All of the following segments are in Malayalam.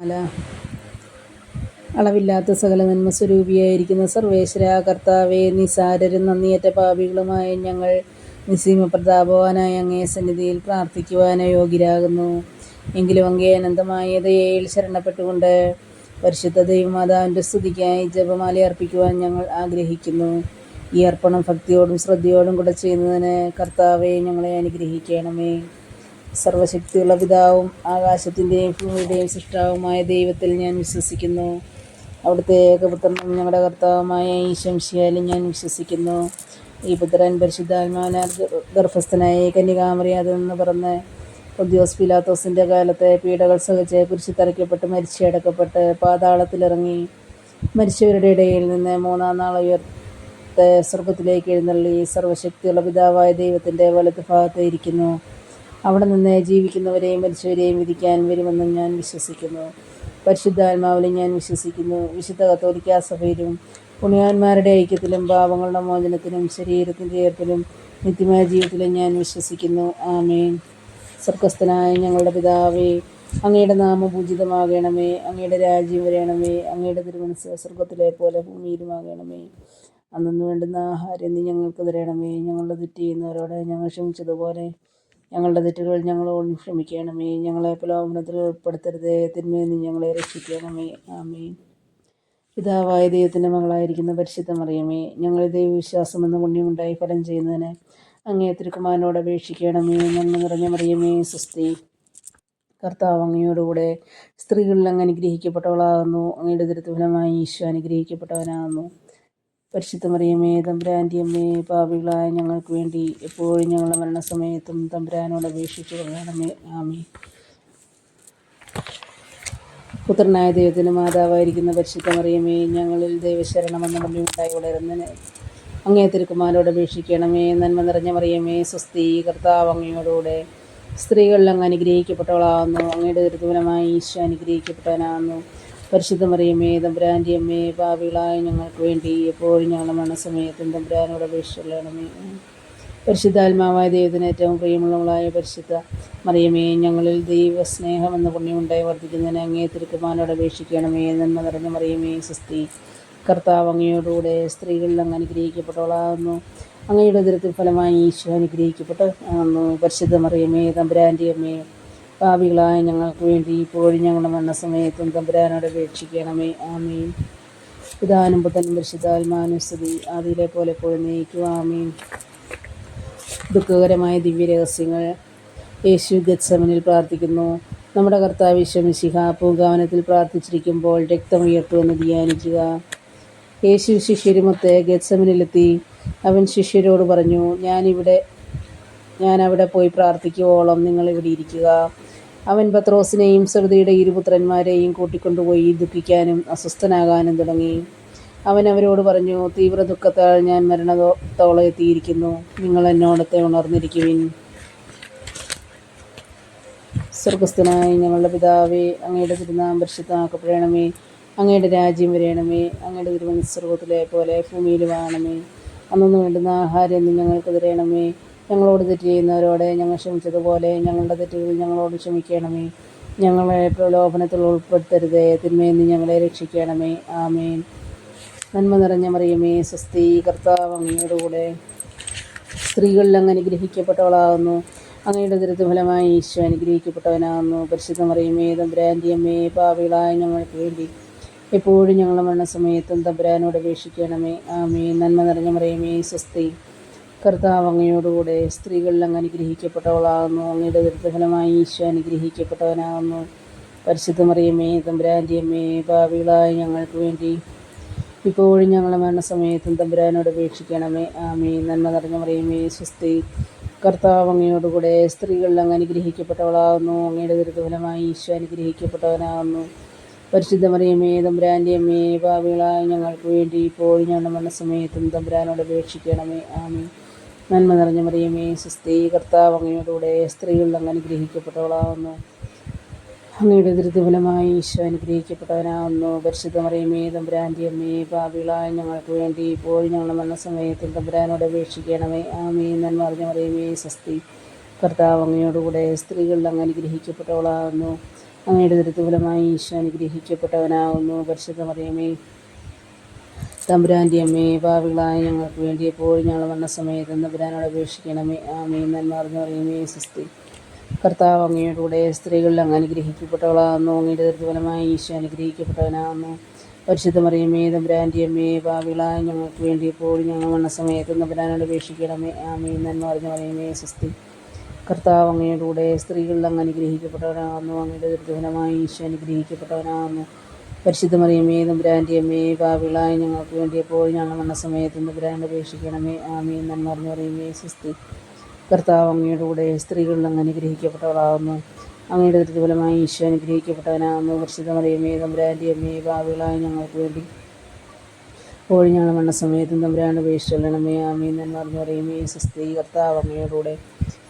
അല. അളവില്ലാത്ത സകല നന്മ സ്വരൂപിയായിരിക്കുന്ന സർവേശ്വര കർത്താവെ നിസാരരും നന്ദിയേറ്റ പാപികളുമായ ഞങ്ങൾ നിസീമ പ്രതാപവാനായ അങ്ങേ സന്നിധിയിൽ പ്രാർത്ഥിക്കുവാനോ യോഗ്യരാകുന്നു. എങ്കിലും അങ്ങേ അനന്തമായ ദയയിൽ ശരണപ്പെട്ടുകൊണ്ട് പരിശുദ്ധ ദൈവമാതാവിന്റെ സ്തുതിക്കായി ജപമാല അർപ്പിക്കുവാൻ ഞങ്ങൾ ആഗ്രഹിക്കുന്നു. ഈ അർപ്പണം ഭക്തിയോടും ശ്രദ്ധയോടും കൂടെ ചെയ്യുന്നതിന് കർത്താവെ ഞങ്ങളെ അനുഗ്രഹിക്കണമേ. സർവശക്തിയുള്ള പിതാവും ആകാശത്തിന്റെയും ഭൂമിയുടെയും സൃഷ്ടാവുമായ ദൈവത്തിൽ ഞാൻ വിശ്വസിക്കുന്നു. അവിടുത്തെ ഏകപുത്രനും ഞങ്ങളുടെ കർത്താവുമായ ഈശംശിയാലും ശംശിയാലും ഞാൻ വിശ്വസിക്കുന്നു. ഈ പുത്രൻ പരിശുദ്ധാത്മാവിനാൽ ഗർ- ഗർഭസ്ഥനായ കന്യകാമറിയാതെ നിന്ന് പറഞ്ഞ് പൊദ്യോസ് പിലാത്തോസിന്റെ കാലത്തെ പീഡകൾ സഹിച്ച് കുരിശി തറയ്ക്കപ്പെട്ട് മരിച്ചടക്കപ്പെട്ട് പാതാളത്തിലിറങ്ങി മരിച്ചവരുടെ ഇടയിൽ നിന്ന് മൂന്നാം നാൾ ഉയർത്തെ സ്വർഗത്തിലേക്ക് എഴുന്നള്ളി സർവശക്തിയുള്ള പിതാവായ ദൈവത്തിന്റെ വലത് ഭാഗത്ത് ഇരിക്കുന്നു. അവിടെ നിന്ന് ജീവിക്കുന്നവരെയും മരിച്ചവരെയും വിധിക്കാൻ വരുമെന്ന് ഞാൻ വിശ്വസിക്കുന്നു. പരിശുദ്ധാത്മാവിലും ഞാൻ വിശ്വസിക്കുന്നു. വിശുദ്ധ കത്തോലിക്കാ സഭയിലും പുണ്യാന്മാരുടെ ഐക്യത്തിലും പാപങ്ങളുടെ മോചനത്തിലും ശരീരത്തിന്റെ ഏർപ്പിലും നിത്യമായ ജീവിതത്തിലും ഞാൻ വിശ്വസിക്കുന്നു. ആമേൻ. സർക്കസ്ഥനായ ഞങ്ങളുടെ പിതാവേ അങ്ങയുടെ നാമം പൂജിതമാകണമേ അങ്ങയുടെ രാജ്യം വരണമേ. അങ്ങയുടെ തിരുമനസ് സ്വർഗത്തിലെ പോലെ ഭൂമിയിലുമാകണമേ. അന്നു വേണ്ടുന്ന ആഹാരം നീ ഞങ്ങൾക്ക് തരണമേ. ഞങ്ങളുടെ തെറ്റ് ചെയ്യുന്നവരോട് ഞങ്ങൾ ക്ഷമിച്ചതുപോലെ ഞങ്ങളുടെ തെറ്റുകൾ ഞങ്ങളോട് ക്ഷമിക്കണമേ. ഞങ്ങളെ പ്രലോഭനത്തിൽ ഉൾപ്പെടുത്തരുതേ. തിന്മയിൽ നിന്ന് ഞങ്ങളെ രക്ഷിക്കണമേ. ആമേൻ. പിതാവായ ദൈവത്തിന്റെ മകളായിരിക്കുന്ന പരിശുദ്ധ മറിയമേ ഞങ്ങൾ ദൈവവിശ്വാസം എന്ന പുണ്യമുണ്ടായി ഫലം ചെയ്യുന്നതിന് അങ്ങേ തിരുക്കുമാരനോട് അപേക്ഷിക്കണമേ. നന്മ നിറഞ്ഞ മറിയമേ സുസ്തി കർത്താവ് അങ്ങയോടുകൂടെ സ്ത്രീകളിൽ അങ്ങ് അനുഗ്രഹിക്കപ്പെട്ടവളാകുന്നു. അങ്ങയുടെ ദുരിതഫലമായി ഈശോ അനുഗ്രഹിക്കപ്പെട്ടവനാകുന്നു. പരിശുദ്ധ മറിയമേ തമ്പുരാന്റെ അമ്മേ പാപികളായ ഞങ്ങൾക്ക് വേണ്ടി എപ്പോഴും ഞങ്ങളുടെ മരണസമയത്തും തമ്പുരാനോട് അപേക്ഷിച്ചു കൊള്ളണമേ ആമേ പുത്രനായ ദൈവത്തിന് മാതാവായിരിക്കുന്ന പരിശുദ്ധ മറിയമേ ഞങ്ങളിൽ ദൈവശരണമെന്ന ഉണ്ടായി വളരുന്നതിന് അങ്ങേ തിരുക്കുമാരോട് അപേക്ഷിക്കണമേ. നന്മ നിറഞ്ഞ മറിയമേ സ്വസ്തി കർത്താവ് അങ്ങയോടുകൂടെ സ്ത്രീകളിൽ അങ്ങ് അനുഗ്രഹിക്കപ്പെട്ടവളാകുന്നു അങ്ങയുടെ ദുരിതഫലമായി ഈശോ അനുഗ്രഹിക്കപ്പെട്ടവനാകുന്നു പരിശുദ്ധ മറിയമ്മേ തമ്പുരാന്റെ അമ്മേ പാപികളായ ഞങ്ങൾക്ക് വേണ്ടി എപ്പോഴും ഞങ്ങളുടെ മരണസമയത്തും തമ്പുരാനോട് അപേക്ഷിച്ചുള്ളണമേ പരിശുദ്ധാത്മാവായ ദൈവത്തിന് ഏറ്റവും പ്രിയമുള്ളവളായ പരിശുദ്ധ മറിയമേ ഞങ്ങളിൽ ദൈവസ്നേഹം എന്ന പുണ്യമുണ്ടായി വർദ്ധിക്കുന്നതിന് അങ്ങേ തിരുക്കുമാനോട് അപേക്ഷിക്കണമേ. നന്മ നിറഞ്ഞ മറിയമേ സുസ്തി കർത്താവ് അങ്ങയോടുകൂടെ സ്ത്രീകളിൽ അങ്ങ് അനുഗ്രഹിക്കപ്പെട്ടവളാകുന്നു. അങ്ങയുടെ ദുരത്തിൽ ഫലമായി ഈശോ അനുഗ്രഹിക്കപ്പെട്ടവനാകുന്നു. പരിശുദ്ധ മറിയമേ തമ്പുരാന്റെ അമ്മേ പാപികളായ ഞങ്ങൾക്ക് വേണ്ടി ഇപ്പോഴും ഞങ്ങളുടെ മരണസമയത്തും തമ്പുരാനോട് അപേക്ഷിക്കണമേ. ആമീൻ. പിതാനും പുത്തനും പരിശുദ്ധാത്മാനും സ്തുതി. ആദിയിലെ പോലെ എപ്പോഴും നയിക്കും ആമീൻ. ദുഃഖകരമായ ദിവ്യരഹസ്യങ്ങൾ യേശു ഗത്സമനിൽ പ്രാർത്ഥിക്കുന്നു. നമ്മുടെ കർത്താവ് ശമിശിഹ പൂങ്കാവനത്തിൽ പ്രാർത്ഥിച്ചിരിക്കുമ്പോൾ രക്തം ഉയർത്തുമെന്ന് ധ്യാനിക്കുക യേശു ശിഷ്യരുമൊത്ത് ഗത്സമനിലെത്തി. അവൻ ശിഷ്യരോട് പറഞ്ഞു ഞാനിവിടെ ഞാൻ അവിടെ പോയി പ്രാർത്ഥിക്കുവോളം നിങ്ങൾ ഇവിടെ ഇരിക്കുക. അവൻ പത്രോസിനെയും സ്വൃതിയുടെ ഇരുപുത്രന്മാരെയും കൂട്ടിക്കൊണ്ടുപോയി ദുഃഖിക്കാനും അസ്വസ്ഥനാകാനും തുടങ്ങി. അവൻ അവരോട് പറഞ്ഞു തീവ്ര ദുഃഖത്താൽ ഞാൻ മരണത്തോളം എത്തിയിരിക്കുന്നു. നിങ്ങൾ എന്നോടത്തെ ഉണർന്നിരിക്കുവിൻ. സ്വർഗസ്ഥനായി ഞങ്ങളുടെ പിതാവേ അങ്ങയുടെ തിരുനാം പരിശുദ്ധമാക്കപ്പെടണമേ അങ്ങയുടെ രാജ്യം വരയണമേ അങ്ങയുടെ തിരുവനന്തപുരത്തിലെ പോലെ ഭൂമിയിൽ ഭൂമിയിലുമാകണമേ അന്നൊന്നും വേണ്ടുന്ന ആഹാരം ഞങ്ങൾക്ക് തരണമേ. ഞങ്ങളോട് തെറ്റ് ചെയ്യുന്നവരോട് ഞങ്ങൾ ക്ഷമിച്ചതുപോലെ ഞങ്ങളുടെ തെറ്റുകൾ ഞങ്ങളോട് ക്ഷമിക്കണമേ. ഞങ്ങളെ പ്രലോഭനത്തിൽ ഉൾപ്പെടുത്തരുതേ. തിന്മയിൽ നിന്ന് ഞങ്ങളെ രക്ഷിക്കണമേ. ആമേൻ. നന്മ നിറഞ്ഞ മറിയമേ സ്വസ്തി കർത്താവ് അങ്ങയോടുകൂടെ സ്ത്രീകളിൽ അങ്ങ് അനുഗ്രഹിക്കപ്പെട്ടവളാകുന്നു. അങ്ങയുടെ ദുരിത ഫലമായി ഈശോ അനുഗ്രഹിക്കപ്പെട്ടവനാകുന്നു. പരിശുദ്ധ മറിയമേ തമ്പുരാന്റെ പാവികളായ ഞങ്ങൾക്ക് വേണ്ടി എപ്പോഴും ഞങ്ങളുടെ മരണസമയത്തും തമ്പുരാനോട് അപേക്ഷിക്കണമേ. ആമേ നന്മ നിറഞ്ഞ മറിയമേ സ്വസ്തി. കർത്താവ് അങ്ങയോടുകൂടെ സ്ത്രീകളിൽ അങ്ങ് അനുഗ്രഹിക്കപ്പെട്ടവളാകുന്നു. അങ്ങയുടെ ദുരിതഫലമായി ഈശോ അനുഗ്രഹിക്കപ്പെട്ടവനാകുന്നു. പരിശുദ്ധ മറിയമേ തമ്പുരാന്റെ അമ്മേ പാപികളായ ഞങ്ങൾക്ക് വേണ്ടി ഇപ്പോഴും ഞങ്ങളുടെ മരണസമയത്തും തമ്പുരാനോട് അപേക്ഷിക്കണമേ. ആമേ നന്മ നിറഞ്ഞ മറിയമേ സ്വസ്തി. കർത്താവ് അങ്ങയോടുകൂടെ സ്ത്രീകളിൽ അങ്ങ് അനുഗ്രഹിക്കപ്പെട്ടവളാകുന്നു. അങ്ങയുടെ ദുരിതഫലമായി ഈശോ അനുഗ്രഹിക്കപ്പെട്ടവനാകുന്നു. പരിശുദ്ധ മറിയമേ തമ്പുരാന്റെ അമ്മേ ഭാവികളായ ഞങ്ങൾക്ക് വേണ്ടി ഇപ്പോഴും ഞങ്ങളുടെ മരണസമയത്തും തമ്പുരാനോട് അപേക്ഷിക്കണമേ. ആമേ നന്മ നിറഞ്ഞ മറിയമേ സ്ത്രീ കർത്താവ് അങ്ങയോടുകൂടെ സ്ത്രീകളിൽ അങ്ങ് അനുഗ്രഹിക്കപ്പെട്ടവളാകുന്നു അങ്ങയുടെ ദുരിതഫലമായി ഈശോ അനുഗ്രഹിക്കപ്പെട്ടവനാകുന്നു പരിശുദ്ധ മറിയമേ തമ്പുരാന്റെ അമ്മേ പാപികളായ ഞങ്ങൾക്ക് വേണ്ടി ഇപ്പോഴും ഞങ്ങളുടെ മരണസമയത്തിൽ തമ്പുരാനോട് അപേക്ഷിക്കണമേ. ആമേ നന്മ നിറഞ്ഞ മറിയമേ സ്വസ്തി കർത്താവ് അങ്ങയോടുകൂടെ സ്ത്രീകളിൽ അങ്ങ് അനുഗ്രഹിക്കപ്പെട്ടവളാകുന്നു അങ്ങയുടെ ദുരിതഫലമായി ഈശോ അനുഗ്രഹിക്കപ്പെട്ടവനാകുന്നു പരിശുദ്ധ മറിയമേ തമ്പുരാന്റെ അമ്മേ പാവികളായ ഞങ്ങൾക്ക് വേണ്ടി എപ്പോഴും ഞങ്ങൾ വന്ന സമയത്ത് തമ്പുരാനോട് അപേക്ഷിക്കണമേ. ആമേ നന്മ അറിഞ്ഞു പറയുമേ സുസ്തി. കർത്താവ് അങ്ങയുടെ സ്ത്രീകളിൽ അങ്ങ് അനുഗ്രഹിക്കപ്പെട്ടവളാകുന്നു. അങ്ങയുടെ ദീർഘഫലമായി ഈശോ അനുഗ്രഹിക്കപ്പെട്ടവനാകുന്നു. പരിശുദ്ധ മറിയമേ തമ്പുരാന്റെ അമ്മേ പാവികളായ ഞങ്ങൾക്ക് വേണ്ടി എപ്പോഴും ഞങ്ങൾ വന്ന സമയത്ത് തമ്പുരാനോട് അപേക്ഷിക്കണമേ. ആമേ നന്മ അറിഞ്ഞു പറയുമേ സുസ്തി. കർത്താവ് അങ്ങയുടെ സ്ത്രീകളിൽ അങ്ങ് അനുഗ്രഹിക്കപ്പെട്ടവനാകുന്നു. അങ്ങയുടെ ദീർഘഫലമായി ഈശോ അനുഗ്രഹിക്കപ്പെട്ടവനാകുന്നു. പരിശുദ്ധ മറിയമേ തമ്പുരാന്റെ അമ്മേ പാവിളായ ഞങ്ങൾക്ക് വേണ്ടി എപ്പോഴും ഞങ്ങൾ വന്ന സമയത്ത് തമ്പുരാനോട് അപേക്ഷിക്കണമേ. ആമേ നന്മ അറിഞ്ഞു പറയുമേ സുസ്തി. കർത്താവ് അങ്ങയുടെ കൂടെ സ്ത്രീകളിൽ അങ്ങ് അനുഗ്രഹിക്കപ്പെട്ടവളാകുന്നു. അങ്ങയുടെ ദുരിതഫലമായി ഈശോ അനുഗ്രഹിക്കപ്പെട്ടവനാകുന്നു. പരിശുദ്ധ മറിയമേ തമ്പുരാന്റെ അമ്മേ പാവിളായ ഞങ്ങൾക്ക് വേണ്ടി എപ്പോഴും ഞങ്ങൾ വന്ന സമയത്തും തമ്പുരാനോട് അപേക്ഷിക്കണമേ ആമേ നന്മ അറിഞ്ഞു പറയുമേ സുസ്തി. കർത്താവ് അങ്ങയുടെ കൂടെ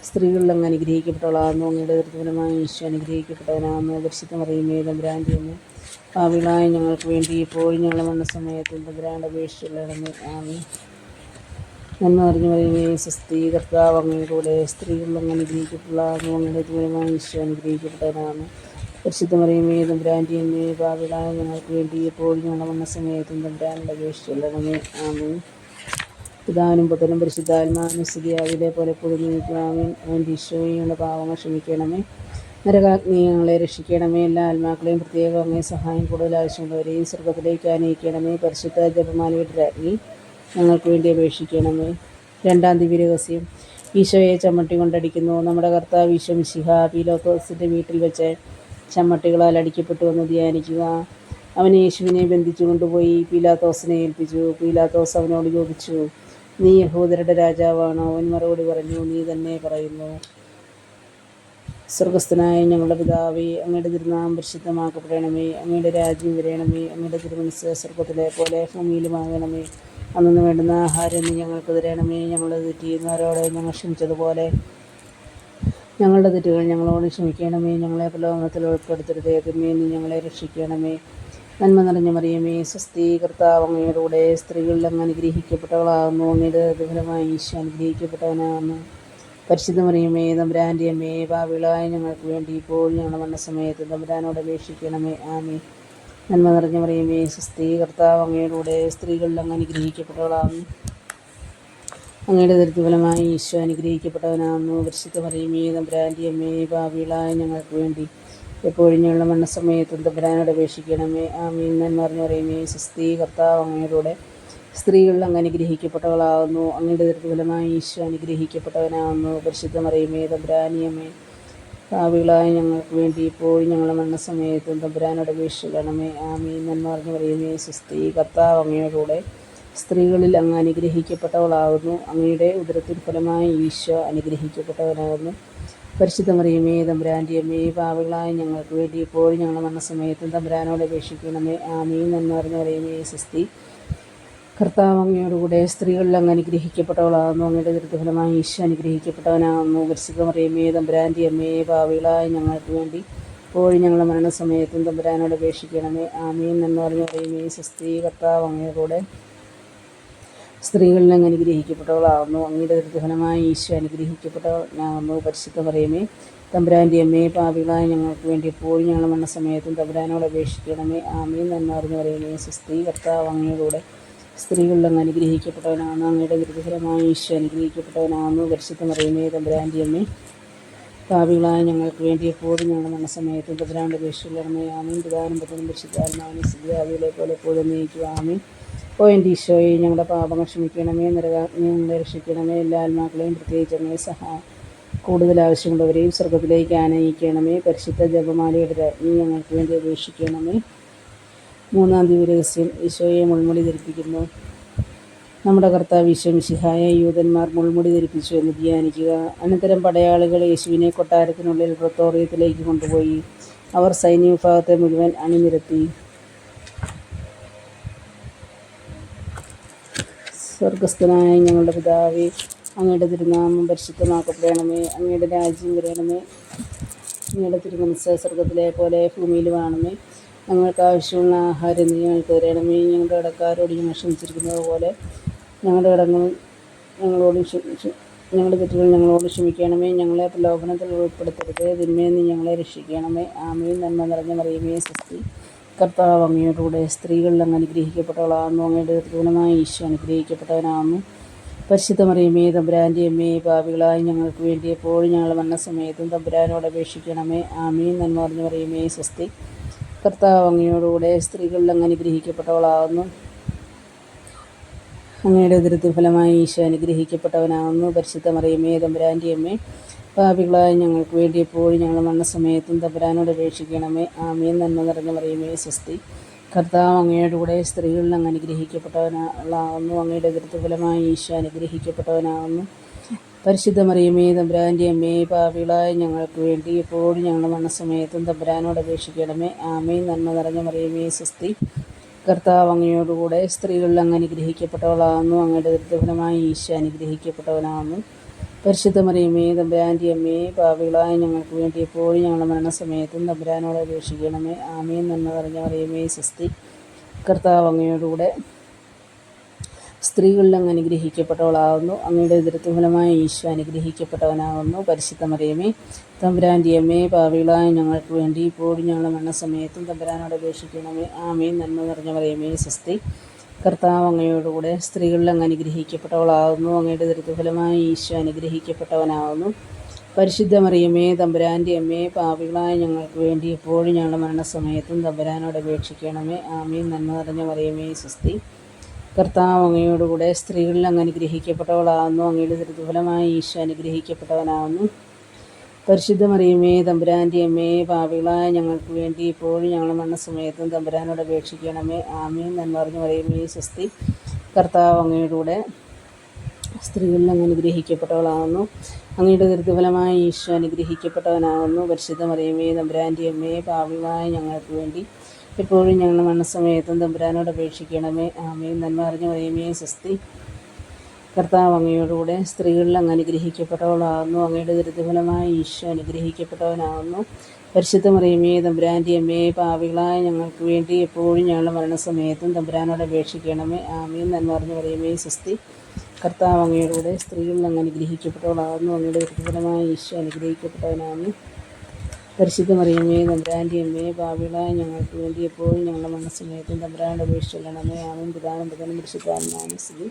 സ്ത്രീകളിൽ അങ്ങ് അനുഗ്രഹിക്കപ്പെട്ടവളാകുന്നു. അങ്ങയുടെ ദുരിതഫലമായി ഈശോ അനുഗ്രഹിക്കപ്പെട്ടവനാകുന്നു. പരിശുദ്ധ മറിയമേ തമ്പുരാന്റെ ആ പാവിളായ ഞങ്ങൾക്ക് വേണ്ടി ഇപ്പോഴും ഞങ്ങൾ വന്ന സമയത്തും തമ്പുരാനോട് അപേക്ഷിച്ചുള്ളതെന്ന് ആമി എന്ന് അറിഞ്ഞു പറയുമേ സ്വസ്തി കർത്താവ് അങ്ങയുടെ സ്ത്രീകളിൽ അങ്ങ് അനുഗ്രഹിക്കപ്പെട്ടവളാകുന്നു. അങ്ങയുടെ ദുരിതഫലമായി ഈശോ അനുഗ്രഹിക്കപ്പെട്ടവനാകുന്നു പരിശുദ്ധ മറിയമേ തമ്പുരാന്റെ ആ പാവിളായ ഞങ്ങൾക്ക് വേണ്ടി എപ്പോഴും ഞങ്ങൾ വന്ന സമയത്തും തമ്പുരാനോട് അപേക്ഷിച്ചുള്ളതെന്ന് ആമേ പിതാവിനും പുത്രനും പരിശുദ്ധാത്മാവിനും സ്ഥിതിയാവിലെ പോലെ പൊതുനിൽക്കണമേ അവന്റെ ഈശോയുടെ പാവങ്ങൾ ക്ഷമിക്കണമേ. നരകാഗ്നി ഞങ്ങളെ രക്ഷിക്കണമേ. എല്ലാ ആത്മാക്കളെയും പ്രത്യേകം അങ്ങേ സഹായം കൂടുതൽ ആവശ്യമുള്ളവരെയും സ്വർഗത്തിലേക്ക് ആനയിക്കണമേ പരിശുദ്ധ ജപമാലയുടെ രാജ്ഞി ഞങ്ങൾക്ക് വേണ്ടി അപേക്ഷിക്കണമേ. രണ്ടാം ദിവ്യരഹസ്യം ഈശോയെ ചമ്മട്ടി കൊണ്ടടിക്കുന്നു. നമ്മുടെ കർത്താവ് ഈശോ മിശിഹ പീലോത്തോസിന്റെ വീട്ടിൽ വെച്ച് ചമ്മട്ടികളാൽ അടിക്കപ്പെട്ടു വന്ന് ധ്യാനിക്കുക. അവൻ യേശുവിനെ ബന്ധിച്ചു കൊണ്ടുപോയി. പീലാത്തോസിനെ ഏൽപ്പിച്ചു. പീലാത്തോസ് അവനോട് ചോദിച്ചു നീ യഹൂദരുടെ രാജാവാണ്. അവൻ മറുപടി പറഞ്ഞു നീ തന്നെ പറയുന്നു സ്വർഗസ്ഥനായ ഞങ്ങളുടെ പിതാവേ അങ്ങയുടെ തിരുനാമം പരിശുദ്ധമാക്കപ്പെടണമേ അങ്ങയുടെ രാജ്യം വരയണമേ അങ്ങയുടെ തിരുമനസ് സ്വർഗത്തിലെ പോലെ ഭൂമിയിലുമാകണമേ. അന്നു വേണ്ടുന്ന ആഹാരം നീ ഞങ്ങൾക്ക് തരണമേ. ഞങ്ങൾ തെറ്റിയുന്നവരോട് ഞങ്ങൾ ക്ഷമിച്ചതുപോലെ ഞങ്ങളുടെ തെറ്റുകൾ ഞങ്ങളോട് ക്ഷമിക്കണമേ. ഞങ്ങളെ പ്രലോഭനത്തിൽ ഉൾപ്പെടുത്തരുതേ. നീ ഞങ്ങളെ രക്ഷിക്കണമേ. നന്മ നിറഞ്ഞ മറിയമേ സ്വസ്തി സ്ത്രീകളിൽ അങ്ങ് അനുഗ്രഹിക്കപ്പെട്ടവളാകുന്നു. അങ്ങയുടെ ദുഫലമായി ഈശോ അനുഗ്രഹിക്കപ്പെട്ടവനാകുന്നു. പരിശുദ്ധ മറിയമേ തമ്പുരാന്റെ അമ്മേ പാവിളായ ഞങ്ങൾക്ക് വേണ്ടി ഇപ്പോൾ ഞങ്ങൾ വന്ന സമയത്ത് തമ്പുരാനോട് അപേക്ഷിക്കണമേ. ആമേ നന്മ നിറഞ്ഞ മറിയമേ സ്വസ്തി സ്ത്രീകളിൽ അങ്ങ് അനുഗ്രഹിക്കപ്പെട്ടവളാകുന്നു. അങ്ങയുടെ ദരിദ്രഫലമായി ഈശോ അനുഗ്രഹിക്കപ്പെട്ടവനാകുന്നു. പരിശുദ്ധ മറിയമേ തമ്പുരാന്റെ അമ്മേ പാവിളായ ഞങ്ങൾക്ക് വേണ്ടി എപ്പോഴും ഞങ്ങളുടെ മരണസമയത്തും തമ്പുരാനോട് അപേക്ഷിക്കണമേ. ആമീൻ. നന്മ പറഞ്ഞു പറയുമേ സ്വസ്തി കർത്താവ് അങ്ങയുടെ സ്ത്രീകളിൽ അങ്ങ് അനുഗ്രഹിക്കപ്പെട്ടവളാകുന്നു. അങ്ങയുടെ ദരിദ്രഫലമായി ഈശോ അനുഗ്രഹിക്കപ്പെട്ടവനാകുന്നു. പരിശുദ്ധ മറിയമേ തമ്പുരാനിയമ്മേ പാവികളായ ഞങ്ങൾക്ക് വേണ്ടി ഇപ്പോഴും ഞങ്ങളുടെ മരണസമയത്തും തമ്പുരാനോട് അപേക്ഷിക്കണമേ. ആമീൻ. നന്മ പറഞ്ഞു പറയുമേ സ്വസ്തി കർത്താവ് സ്ത്രീകളിൽ അങ്ങ് അനുഗ്രഹിക്കപ്പെട്ടവളാകുന്നു. അങ്ങയുടെ ഉദരത്തിൽ ഫലമായി ഈശോ അനുഗ്രഹിക്കപ്പെട്ടവനാകുന്നു. പരിശുദ്ധ മറിയമേ തമ്പുരാന്റെ അമ്മേ പാവകളായ ഞങ്ങൾക്ക് വേണ്ടി ഇപ്പോഴും ഞങ്ങളുടെ മരണസമയത്തും തമ്പുരാനോട് അപേക്ഷിക്കണമേ. ആമീൻ എന്ന് പറഞ്ഞു പറയുമേ സ്വസ്തി കർത്താവ് അങ്ങയോടുകൂടെ സ്ത്രീകളിൽ അങ്ങ് അനുഗ്രഹിക്കപ്പെട്ടവളാകുന്നു. അങ്ങയുടെ ദുരിതഫലമായി ഈശോ അനുഗ്രഹിക്കപ്പെട്ടവനാകുന്നു. പരിശുദ്ധ മറിയമേ തമ്പുരാന്റെ അമ്മേ ഞങ്ങൾക്ക് വേണ്ടി ഇപ്പോഴും ഞങ്ങളുടെ മരണസമയത്തും തമ്പുരാനോട് അപേക്ഷിക്കണമേ. ആമീൻ എന്ന് പറഞ്ഞു പറയുമേ സ്വസ്തി കർത്താവ് സ്ത്രീകളിൽ അങ്ങ് അനുഗ്രഹിക്കപ്പെട്ടവളാകുന്നു അങ്ങയുടെ ദുരിതഫലമായി ഈശോ അനുഗ്രഹിക്കപ്പെട്ടവളാകുന്നു പരിശുദ്ധ പറയുമേ തമ്പുരാന്റെ അമ്മയെ പാപികളായ ഞങ്ങൾക്ക് വേണ്ടി എപ്പോഴും ഞങ്ങൾ മണ്ണ സമയത്തും തമ്പുരാനോട് അപേക്ഷിക്കണമേ. ആമയും നന്മ അറിഞ്ഞു പറയുമേ സ്ത്രീ കർത്താവ് അങ്ങയുടെ സ്ത്രീകളിൽ അങ്ങ് അനുഗ്രഹിക്കപ്പെട്ടവനാണ്. അങ്ങയുടെ ദുരിതഫലമായി ഈശോ അനുഗ്രഹിക്കപ്പെട്ടവനാകുന്നു പരിശുദ്ധ പറയുമേ തമ്പുരാന്റെ അമ്മേ പാപികളായ ഞങ്ങൾക്ക് വേണ്ടി എപ്പോഴും ഞങ്ങളുടെ സമയത്തും തമ്പുരാന്റെ അപേക്ഷിക്കണമേ. ആമീൻ. പെട്ടെന്ന് പുത്രനും പരിശുദ്ധാത്മാവിനെ സ്ഥിതിയാവിയിലെ പോലെ എപ്പോഴും നീക്കുക ആമീൻ. ഓ എന്റെ ഈശോയെ ഞങ്ങളുടെ പാപങ്ങൾ ക്ഷമിക്കണമേ നിരകാ രക്ഷിക്കണമേ എല്ലാ ആത്മാക്കളെയും പ്രത്യേകിച്ച് സഹ കൂടുതൽ ആവശ്യമുള്ളവരെയും സ്വർഗത്തിലേക്ക് ആനയിക്കണമേ പരിശുദ്ധ ജപമാലയുടെ രാജ്ഞി ഞങ്ങൾക്ക് വേണ്ടി അപേക്ഷിക്കണമേ. മൂന്നാം തീയതി രഹസ്യം ഈശോയെ മുൾമുടി ധരിപ്പിക്കുന്നു. നമ്മുടെ കർത്താവ് ഈശോമിശിഹായ യൂതന്മാർ മുൾമുടി ധരിപ്പിച്ചു എന്ന് ധ്യാനിക്കുക. അനന്തരം പടയാളികൾ യേശുവിനെ കൊട്ടാരത്തിനുള്ളിൽ പ്രത്തോറിയത്തിലേക്ക് കൊണ്ടുപോയി. അവർ സൈന്യ വിഭാഗത്തെ മുഴുവൻ അണിനിരത്തി. സ്വർഗസ്ഥനായ ഞങ്ങളുടെ പിതാവേ അങ്ങയുടെ തിരുനാമം പരിശുദ്ധമാക്കപ്പെടണമേ അങ്ങയുടെ രാജ്യം വരണമേ. അങ്ങയുടെ തിരുമനസ് സ്വർഗത്തിലെ പോലെ ഭൂമിയിൽ ഭൂമിയിലുമാണമേ ഞങ്ങൾക്ക് ആവശ്യമുള്ള ആഹാരം നീ ഞങ്ങൾക്ക് തരണമേ. ഞങ്ങളുടെ കടക്കാരോട് ഞങ്ങൾ ക്ഷമിച്ചിരിക്കുന്നത് പോലെ ഞങ്ങളുടെ കടങ്ങൾ ഞങ്ങളോട് ഞങ്ങളുടെ തെറ്റുകൾ ഞങ്ങളോട് ക്ഷമിക്കണമേ. ഞങ്ങളെ പ്രലോഭനത്തിൽ ഉൾപ്പെടുത്തരുത്. തിന്മയിൽ നീ ഞങ്ങളെ രക്ഷിക്കണമേ. ആമയും നന്മ നിറഞ്ഞ മറിയുമേ സ്വസ്തി. കർത്താവ് അങ്ങയോടുകൂടെ സ്ത്രീകളിൽ അങ്ങ് അനുഗ്രഹിക്കപ്പെട്ടവളാകുന്നു അങ്ങയുടെ ദൃഢമായ ഈശോ പരിശുദ്ധ മറിയമേ തമ്പുരാന്റെ അമ്മയെ പാപികളായി ഞങ്ങൾക്ക് വേണ്ടി എപ്പോഴും ഞങ്ങൾ വന്ന സമയത്തും തമ്പുരാനോട് അപേക്ഷിക്കണമേ. ആമേ നന്മ നിറഞ്ഞ മറിയമേ സ്വസ്തി. കർത്താവ് അങ്ങയോടുകൂടെ സ്ത്രീകളിൽ അങ്ങ് അനുഗ്രഹിക്കപ്പെട്ടവളാകുന്നു. അങ്ങയുടെ ദുരിതഫലമായി ഈശോ അനുഗ്രഹിക്കപ്പെട്ടവനാകുന്നു. പരിശുദ്ധ മറിയമേ തമ്പുരാന്റെ അമ്മേ പാപികളായ ഞങ്ങൾക്ക് വേണ്ടി എപ്പോഴും ഞങ്ങൾ മരണസമയത്തും തപരാനോട് അപേക്ഷിക്കണമേ. ആമീൻ. നന്മ നിറഞ്ഞ മറിയമേ സ്വസ്തി. കർത്താവ് അങ്ങയുടെ കൂടെ സ്ത്രീകളിൽ അങ്ങ് അനുഗ്രഹിക്കപ്പെട്ടവനാളാവുന്നു. അങ്ങയുടെ ദുരിതഫലമായി ഈശോ അനുഗ്രഹിക്കപ്പെട്ടവനാകുന്നു പരിശുദ്ധ മറിയമേ തമ്പുരാന്റെ അമ്മേ പാപികളായ ഞങ്ങൾക്ക് വേണ്ടി എപ്പോഴും ഞങ്ങൾ മരണസമയത്തും തമ്പുരാനോട് അപേക്ഷിക്കണമേ. ആമയും നന്മ നിറഞ്ഞ മറിയമേ സ്വസ്തി. കർത്താവ് അങ്ങയോടുകൂടെ സ്ത്രീകളിൽ അങ്ങ് അനുഗ്രഹിക്കപ്പെട്ടവളാകുന്നു അങ്ങയുടെ ദൃഢഫലമായി ഈശോ അനുഗ്രഹിക്കപ്പെട്ടവനാകുന്നു പരിശുദ്ധ മറിയമേ തമ്പുരാന്റെ അമ്മയെ പാപികളായ ഞങ്ങൾക്ക് വേണ്ടി എപ്പോഴും ഞങ്ങളുടെ മരണസമയത്തും തമ്പുരാനോട് അപേക്ഷിക്കണമേ. ആമയും നന്മ നിറഞ്ഞ മറിയമേ സ്വസ്തി കർത്താവ് അങ്ങയോടുകൂടെ സ്ത്രീകളിൽ അങ്ങ് അനുഗ്രഹിക്കപ്പെട്ടവളാകുന്നു അങ്ങയുടെ ദൃത്വഫലമായ ഈശോ അനുഗ്രഹിക്കപ്പെട്ടവനാകുന്നു പരിശുദ്ധ മറിയമേ തമ്പുരാന്റെ അമ്മയെ പാവികളായ ഞങ്ങൾക്ക് വേണ്ടി ഇപ്പോഴും ഞങ്ങളുടെ മരണസമയത്തും തമ്പുരാനോട് അപേക്ഷിക്കണമേ. ആമയും നന്മ നിറഞ്ഞ മറിയമേ സ്വസ്തി കർത്താവ് അങ്ങയോടുകൂടെ സ്ത്രീകളിൽ അങ്ങ് അനുഗ്രഹിക്കപ്പെട്ടവളാകുന്നു. അങ്ങയുടെ ദരിദ്രഫലമായി ഈശോ അനുഗ്രഹിക്കപ്പെട്ടവനാകുന്നു. പരിശുദ്ധ മറിയമ്മേ തമ്പുരാന്റെ അമ്മയെ പാപികളായ ഞങ്ങൾക്ക് വേണ്ടി എപ്പോഴും ഞങ്ങളുടെ മരണസമയത്തും തമ്പുരാനോട് അപേക്ഷിക്കണമേ. ആമയും നന്മ നിറഞ്ഞ മറിയമ്മേ സ്വസ്തി. കർത്താവ് അങ്ങയോടുകൂടെ സ്ത്രീകളിൽ അങ്ങ് അനുഗ്രഹിക്കപ്പെട്ടവളാകുന്നു. അങ്ങയുടെ ദരിദ്രഫലമായി ഈശോ അനുഗ്രഹിക്കപ്പെട്ടവനാകുന്നു. പരിശുദ്ധ മറിയമേ തമ്പുരാന്റെ അമ്മേ പാപികളായ ഞങ്ങൾക്ക് വേണ്ടി ഇപ്പോഴും ഞങ്ങളുടെ മരണസമയത്തും തമ്പുരാനോട് അപേക്ഷിക്കണമേ. ആമയും നന്മറിഞ്ഞ മറിയമേ സ്വസ്തി കർത്താവ് അങ്ങയുടെ സ്ത്രീകളിൽ അങ്ങ് അനുഗ്രഹിക്കപ്പെട്ടവളാകുന്നു അങ്ങയുടെ ദീർഘഫലമായ ഈശോ അനുഗ്രഹിക്കപ്പെട്ടവനാകുന്നു പരിശുദ്ധ മറിയമേ തമ്പുരാന്റെ അമ്മേ പാപികളായ ഞങ്ങൾക്ക് വേണ്ടി എപ്പോഴും ഞങ്ങളുടെ മരണസമയത്തും തമ്പുരാനോട് അപേക്ഷിക്കണമേ. ആമയും നന്മ അറിഞ്ഞു മറിയമേ സ്വസ്തി കർത്താവ് അങ്ങയോടുകൂടെ സ്ത്രീകളിൽ അങ്ങ് അനുഗ്രഹിക്കപ്പെട്ടവളാകുന്നു. അങ്ങയുടെ ദുരിതഫലമായി ഈശോ അനുഗ്രഹിക്കപ്പെട്ടവനാകുന്നു. പരിശുദ്ധ മറിയമേ തമ്പുരാന്റെ അമ്മയെ പാവികളായ ഞങ്ങൾക്ക് വേണ്ടി എപ്പോഴും ഞങ്ങളുടെ മരണസമയത്തും തമ്പുരാനോട് അപേക്ഷിക്കണമേ. ആമയും എന്ന് അറിഞ്ഞ മറിയമേ സ്വസ്തി. കർത്താവ് അങ്ങയോടുകൂടെ സ്ത്രീകളിൽ അങ്ങ് അനുഗ്രഹിക്കപ്പെട്ടവളാകുന്നു. അങ്ങയുടെ ദുരിതഫലമായി ഈശോ അനുഗ്രഹിക്കപ്പെട്ടവനാകുന്നു. പരിശുദ്ധ മറിയമ്മേ തമ്പുരാന്റെ അമ്മയെ പാവികളായ ഞങ്ങൾക്ക് വേണ്ടി എപ്പോഴും ഞങ്ങളുടെ മനസ്സമയത്തും തമ്പുരാനോട് അപേക്ഷിക്കണമേ. ആമയും പിതാനും പിതാനും പരിശുദ്ധാത്മാനും സ്ഥിതി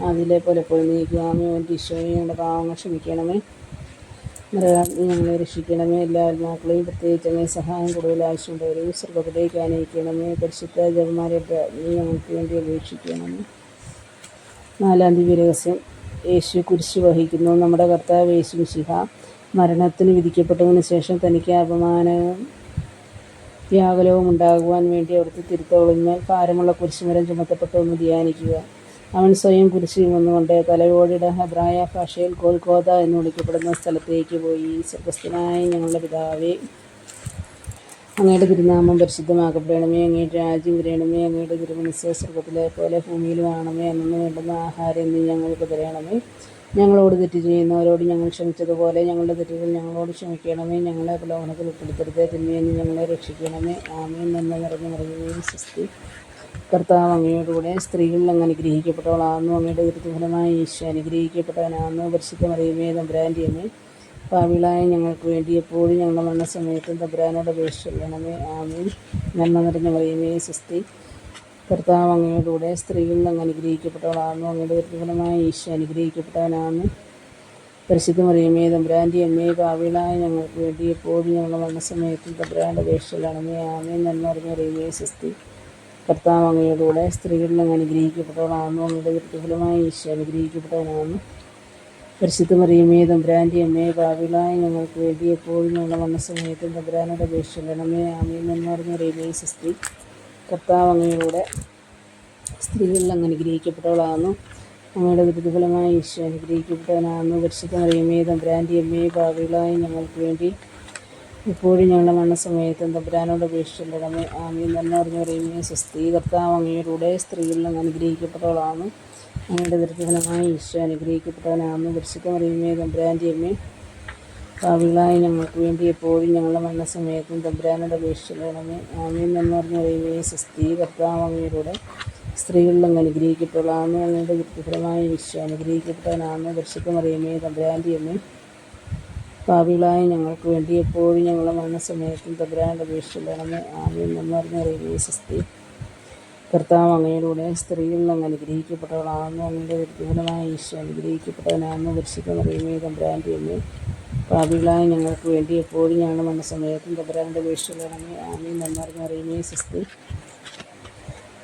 അതിലെ പോലെ പോയി നീക്കാമേ എന്റെ ഈശോയും ഞങ്ങളുടെ പാവങ്ങൾ ക്ഷമിക്കണമേ. ഞങ്ങളെ രക്ഷിക്കണമേ. എല്ലാ ആത്മാക്കളെയും പ്രത്യേകിച്ച് അങ്ങനെ സഹായം കൂടുതൽ ആവശ്യമുള്ളവരെയും സ്വർഗത്തിലേക്ക് അനയിക്കണമേ പരിശുദ്ധ ജപമാരെ ഞങ്ങൾക്ക് വേണ്ടി അപേക്ഷിക്കണമേ. നാലാം ദിവ്യ രഹസ്യം. യേശു കുരിശ് വഹിക്കുന്നു. നമ്മുടെ കർത്താവ് യേശു മിശിഹ മരണത്തിന് വിധിക്കപ്പെട്ടതിന് ശേഷം തനിക്ക് അപമാനവും വ്യാകുലവും ഉണ്ടാകുവാൻ വേണ്ടി അവിടുത്തെ തിരുത്തോളിന്മേൽ ഭാരമുള്ള കുരിശുമരം ചുമത്തപ്പെട്ടു എന്ന് ധ്യാനിക്കുക. അവൻ സ്വയം കുരിശിൽ നിന്നുകൊണ്ട് തലയോടിയുടെ ഹെബ്രായ ഭാഷയിൽ കോൽക്കോത എന്ന് വിളിക്കപ്പെടുന്ന സ്ഥലത്തേക്ക് പോയി. സ്വർഗസ്ഥനായ ഞങ്ങളുടെ പിതാവേ അങ്ങയുടെ തിരുനാമം പരിശുദ്ധമാക്കപ്പെടണമേ അങ്ങയുടെ രാജ്യം വരണമേ അങ്ങയുടെ തിരുമനസ് സ്വർഗത്തിലെ പോലെ ഭൂമിയിലും ആണമേ അന്നു വേണ്ടുന്ന ആഹാരം എന്ന് ഞങ്ങൾക്ക് തരണമേ. ഞങ്ങളോട് തെറ്റ് ചെയ്യുന്നവരോട് ഞങ്ങൾ ക്ഷമിച്ചതുപോലെ ഞങ്ങളുടെ തെറ്റുകൾ ഞങ്ങളോട് ക്ഷമിക്കണമേ ഞങ്ങളെ പ്രലോഭനത്തിൽ ഉൾപ്പെടുത്തരുത് തിന്മയെന്ന് ഞങ്ങളെ രക്ഷിക്കണമേ. ആമേൻ എന്ന് പറഞ്ഞു മറിയുകയും സൃഷ്ടി കർത്താവ് അങ്ങയോടുകൂടെ സ്ത്രീകളിൽ അങ്ങ് അനുഗ്രഹിക്കപ്പെട്ടവളാകുന്നു. അങ്ങയുടെ ദുരിതഫലമായി ഈശോ അനുഗ്രഹിക്കപ്പെട്ടവനാകുന്നു. പരിശുദ്ധ മറിയമേ തമ്പുരാന്റെ അമ്മേ പാവിളായ ഞങ്ങൾക്ക് വേണ്ടി എപ്പോഴും ഞങ്ങളുടെ മരണസമയത്തും തമ്പുരാനോട് അപേക്ഷിക്കണമേ ആമീൻ. നന്മ നിറഞ്ഞ മറിയുമേ സുസ്തി. കർത്താവ് അങ്ങയോടുകൂടെ സ്ത്രീകളിൽ അങ്ങ് അനുഗ്രഹിക്കപ്പെട്ടവളാകുന്നു. അങ്ങയുടെ ദുരിതഫലമായി ഈശോ അനുഗ്രഹിക്കപ്പെട്ടവനാകുന്നു. പരിശുദ്ധ മറിയമേ തമ്പുരാന്റെ അമ്മയെ പാവിളായ ഞങ്ങൾക്ക് വേണ്ടി എപ്പോഴും ഞങ്ങളുടെ മരണസമയത്തും തമ്പുരാന്റെ അപേക്ഷിക്കണമേ ആമീൻ. നന്മ നിറഞ്ഞ മറിയുമേ സൃഷ്ടി കർത്താവ് അങ്ങയോടുകൂടെ സ്ത്രീകളിൽ അങ്ങ് അനുഗ്രഹിക്കപ്പെട്ടവളാണെന്നും അങ്ങയുടെ വ്യക്തിഫലമായ ഈശോ അനുഗ്രഹിക്കപ്പെട്ടവനാണെന്നും പരിശുദ്ധ മറിയമേ തമ്പുരാന്റെ അമ്മയെ പാവിളായ ഞങ്ങൾക്ക് വേണ്ടി എപ്പോഴും ഞങ്ങളുടെ മരണസമയത്തും തമ്പുരാനോട് അപേക്ഷിക്കണമേ ആമേൻ പറഞ്ഞ മറിയമേ സൃഷ്ടി കർത്താവ് അങ്ങയിലൂടെ സ്ത്രീകളിൽ അങ്ങ് അനുഗ്രഹിക്കപ്പെട്ടവളാണെന്നും അങ്ങയുടെ ദുരിതഫലമായി ഈശോ അനുഗ്രഹിക്കപ്പെട്ടവനാണെന്നും പരിശുദ്ധ മറിയമേ തമ്പുരാന്റെ അമ്മയെ പാവികളായി ഞങ്ങൾക്ക് വേണ്ടി ഇപ്പോഴും ഞങ്ങളുടെ മരണസമയത്തും തമ്പുരാനോട് അപേക്ഷിച്ചിടണമേ ആമീൻ തന്നെ അറിഞ്ഞ പറയുമേ സ്വസ്തി കർത്താവ് അങ്ങയുടെ സ്ത്രീകളിൽ അങ്ങ് അനുഗ്രഹിക്കപ്പെട്ടവളാണ്. അങ്ങയുടെ ദുരിതഫലമായി ഈശോ അനുഗ്രഹിക്കപ്പെട്ടവനാണെന്ന് പരിശുദ്ധ പറയുമ്പോൾ തമ്പുരാന്റെ അമ്മേ പാവികളായി ഞങ്ങൾക്ക് വേണ്ടി എപ്പോഴും ഞങ്ങളുടെ മരണസമയത്തും തമ്പുരാനോട് അപേക്ഷിച്ചിടണമേ ആമീൻ തന്നെ അറിഞ്ഞ പറയുമേ സ്വസ്തി കർത്താവ് അങ്ങയുടെ സ്ത്രീകളിൽ അനുഗ്രഹിക്കപ്പെട്ടവളാണ്. അങ്ങയുടെ വൃത്തിഫലമായ ഈശോ അനുഗ്രഹിക്കപ്പെട്ടവനാകുന്നു പറയുമ്പോൾ തമ്പുരാന്റെ അമ്മേ പാപികളായ ഞങ്ങൾക്ക് വേണ്ടി എപ്പോഴും ഞങ്ങളുടെ മരണസമയത്തും തമ്പുരാന്റെ അപേക്ഷിച്ചിടണമേ ആദ്യം അറിയുമേ സ്വസ്തി. കർത്താവ് അങ്ങയിലൂടെ സ്ത്രീകളിൽ അങ്ങ് അനുഗ്രഹിക്കപ്പെട്ടവളാണെന്ന് അങ്ങയുടെ വ്യക്തിപരമായ ഈശോ ദർശിക്കുന്ന പരിശുദ്ധമറിയമേ തമ്പുരാന്റെ എന്ന് പാപികളായ ഞങ്ങൾക്ക് വേണ്ടി എപ്പോഴും ഞങ്ങളുടെ മരണസമയത്തും തമ്പുരാന്റെ അപേക്ഷിച്ചിടണമേ ആദ്യം എന്ന് പറഞ്ഞ അറിയുമേ സ്വസ്തി.